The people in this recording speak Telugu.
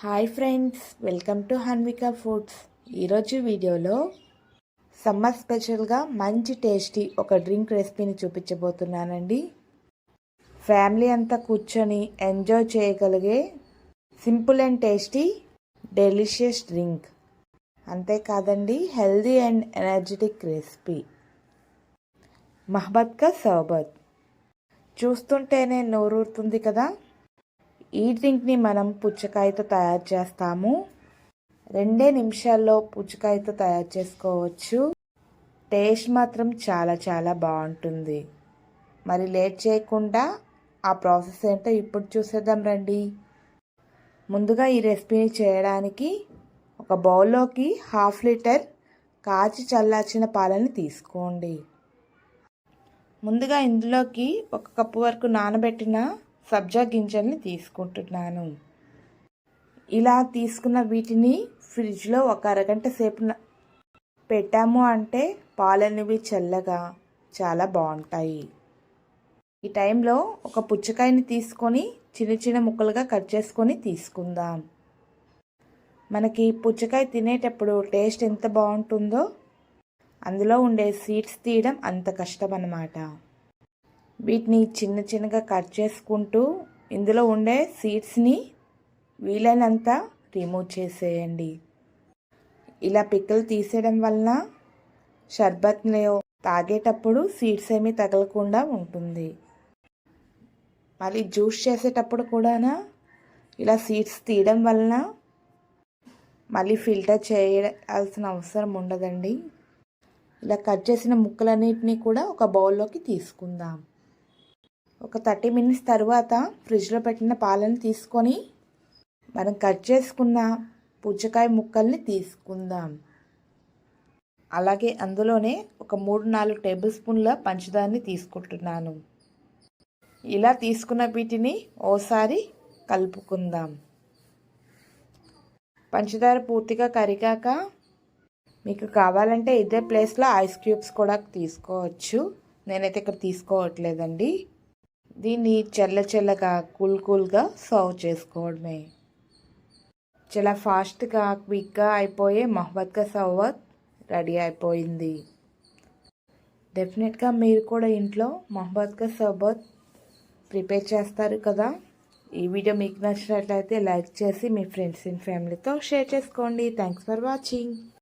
Hi friends welcome to Hanvika foods. ఈరోజు వీడియోలో సమ్మర్ స్పెషల్గా మంచి టేస్టీ ఒక డ్రింక్ రెసిపీని చూపించబోతున్నానండి. ఫ్యామిలీ అంతా కూర్చొని ఎంజాయ్ చేయగలిగే simple and tasty delicious drink. అంతేకాదండి healthy and energetic recipe. Mohabbat ka sharbat చూస్తుంటేనే నోరూరుతుంది కదా? ఈ డ్రింక్ని మనం పుచ్చకాయతో తయారు చేస్తాము. రెండే నిమిషాల్లో పుచ్చకాయతో తయారు చేసుకోవచ్చు. టేస్ట్ మాత్రం చాలా చాలా బాగుంటుంది. మరి లేట్ చేయకుండా ఆ ప్రాసెస్ ఏంటో ఇప్పుడు చూసేద్దాం రండి. ముందుగా ఈ రెసిపీని చేయడానికి ఒక బౌల్లోకి హాఫ్ లీటర్ కాచి చల్లార్చిన పాలని తీసుకోండి. ముందుగా ఇందులోకి ఒక కప్పు వరకు నానబెట్టిన సబ్జా గింజల్ని తీసుకుంటున్నాను. ఇలా తీసుకున్న వీటిని ఫ్రిడ్జ్లో ఒక అరగంట సేపు పెట్టాము అంటే పాలనేవి చల్లగా చాలా బాగుంటాయి. ఈ టైంలో ఒక పుచ్చకాయని తీసుకొని చిన్న చిన్న ముక్కలుగా కట్ చేసుకొని తీసుకుందాం. మనకి పుచ్చకాయ తినేటప్పుడు టేస్ట్ ఎంత బాగుంటుందో అందులో ఉండే సీడ్స్ తీయడం అంత కష్టం అన్నమాట వీటిని చిన్న చిన్నగా కట్ చేసుకుంటూ ఇందులో ఉండే సీడ్స్ని వీలైనంత రిమూవ్ చేసేయండి. ఇలా పిక్కలు తీసేయడం వలన షర్బత్లో తాగేటప్పుడు సీడ్స్ ఏమీ తగలకుండా ఉంటుంది. మళ్ళీ జ్యూస్ చేసేటప్పుడు కూడా ఇలా సీడ్స్ తీయడం వలన మళ్ళీ ఫిల్టర్ చేయాల్సిన అవసరం ఉండదండి. ఇలా కట్ చేసిన ముక్కలన్నిటినీ కూడా ఒక బౌల్లోకి తీసుకుందాం. ఒక థర్టీ మినిట్స్ తర్వాత ఫ్రిడ్జ్లో పెట్టిన పాలను తీసుకొని మనం కట్ చేసుకున్న పుచ్చకాయ ముక్కల్ని తీసుకుందాం. అలాగే అందులోనే ఒక మూడు నాలుగు టేబుల్ స్పూన్ల పంచదారని తీసుకుంటున్నాను. ఇలా తీసుకున్న వీటిని ఓసారి కలుపుకుందాం. పంచదార పూర్తిగా కరిగాక మీకు కావాలంటే ఇదే ప్లేస్లో ఐస్ క్యూబ్స్ కూడా తీసుకోవచ్చు. నేనైతే ఇక్కడ తీసుకోవట్లేదండి. దీన్ని చల్ల చల్లగా కూల్ కూల్గా సర్వ్ చేసుకోవడమే. చాలా ఫాస్ట్గా క్విక్గా అయిపోయే మహమ్మద్గా సర్వత్ రెడీ అయిపోయింది. డెఫినెట్గా మీరు కూడా ఇంట్లో మహమ్మద్గా సర్బత్ ప్రిపేర్ చేస్తారు కదా. ఈ వీడియో మీకు నచ్చినట్లయితే లైక్ చేసి మీ ఫ్రెండ్స్ అండ్ ఫ్యామిలీతో షేర్ చేసుకోండి. Thanks for watching